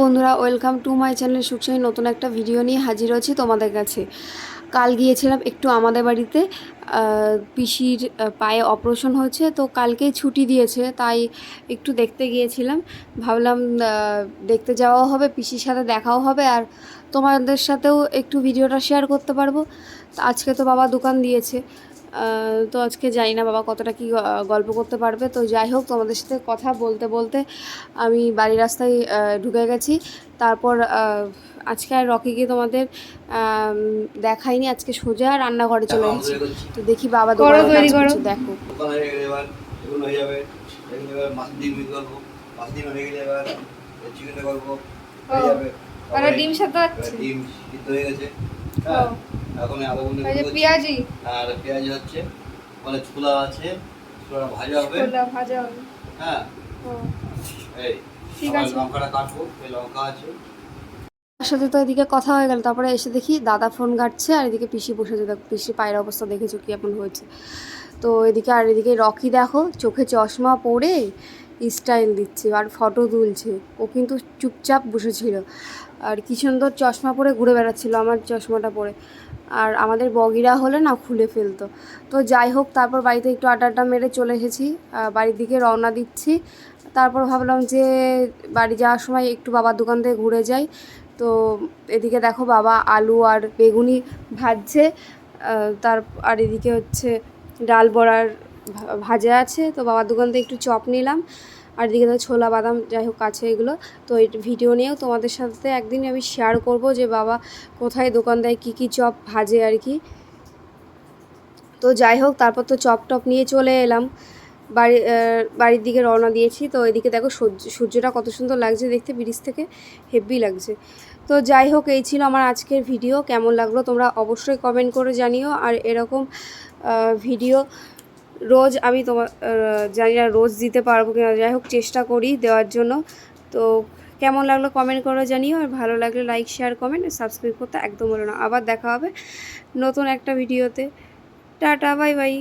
বন্ধুরা welcome to my channel Sukhsai নতুন একটা ভিডিও নিয়ে হাজির হয়েছি তোমাদের কাছে। কাল গিয়েছিলাম একটু আমাদের বাড়িতে পিসির পায়ে অপারেশন হয়েছে, তো কালকেই ছুটি দিয়েছে, তাই একটু দেখতে গিয়েছিলাম। ভাবলাম দেখতে যাওয়াও হবে, পিসির সাথে দেখাও হবে, আর তোমাদের সাথেও একটু ভিডিওটা শেয়ার করতে পারব। আজকে তো বাবা দোকান দিয়েছে তো আজকে জানি না বাবা কতটা কি গল্প করতে পারবে। তো যাই হোক তোমাদের সাথে কথা বলতে বলতে আমি বাড়ির রাস্তায় ঢুকে গেছি। তারপর আজকে আর রকিকে তোমাদের দেখাইনি আজকে সোজা রান্নাঘরে চলে গেছি তো দেখি বাবা করো। দেখো। হয়ে হয়ে ডিম হয়ে হয়ে মানে তারপরে ডিম সেদ্ধ হয়ে গেছে। হ্যাঁ। এখন ওই যে পেঁয়াজি। আর পেঁয়াজ হচ্ছে মানে ছোলা আছে ছোলা ভাজা হবে। ছোলা ভাজা হবে। হ্যাঁ। এই ঠিক আছে। লঙ্কাটা কাটবো এই লঙ্কা আছে। তার সাথে তো এদিকে কথা হয়ে গেল তারপরে এসে দেখি দাদা ফোন ঘাটছে আর এদিকে পিসি বসেছে দেখো পিসি পায়ের অবস্থা দেখেছ কি এখন হয়েছে। তো এদিকে আর এদিকে রকি দেখো চোখে চশমা পরে স্টাইল দিচ্ছে আর ফটো তুলছে। ও কিন্তু চুপচাপ বসেছিল। আর কি সুন্দর চশমা পরে ঘুরে বেড়াচ্ছিল আমার চশমাটা পরে। আর আমাদের বগিরা হলে না খুলে ফেলতো। তো যাই হোক, তারপর বাড়িতে একটু আড্ডা মেরে চলে এসেছি। বাড়ির দিকে রওনা দিচ্ছি। তারপর ভাবলাম যে বাড়ি যাওয়ার সময় একটু বাবার দোকান থেকে ঘুরে যাই। তো এদিকে দেখো বাবা আলু আর বেগুনি ভাজছে। তার, আর এদিকে হচ্ছে ডাল বড়ার ভাজা আছে। তো বাবার দোকান থেকে একটু চপ নিলাম। আর এদিকে তো ছোলা, বাদাম যাই হোক আছে এগুলো। তো এই ভিডিও নিয়েও তোমাদের সাথে একদিন আমি শেয়ার করব যে বাবা কোথায় দোকান দেয় কী কী চপ ভাজে আর কি। তো যাই হোক, তারপর তো চপ টপ নিয়ে চলে এলাম। বাড়ি বাড়ির দিকে রওনা দিয়েছি। তো এদিকে দেখো সূর্য, সূর্যটা কত সুন্দর লাগছে দেখতে, ব্রিজ থেকে হেভি লাগছে। তো যাই হোক, এই ছিল আমার আজকের ভিডিও কেমন লাগল তোমরা অবশ্যই কমেন্ট করে জানিও। আর এরকম ভিডিও রোজ আমি তোমার জানি না রোজ দিতে পারব কিনা, যাই হোক চেষ্টা করি দেওয়ার জন্য। তো কেমন লাগল কমেন্ট করে জানিও, আর ভালো লাগলে লাইক শেয়ার কমেন্ট সাবস্ক্রাইব করতে একদম বলো না। আবার দেখা হবে নতুন একটা ভিডিওতে টাটা বাই বাই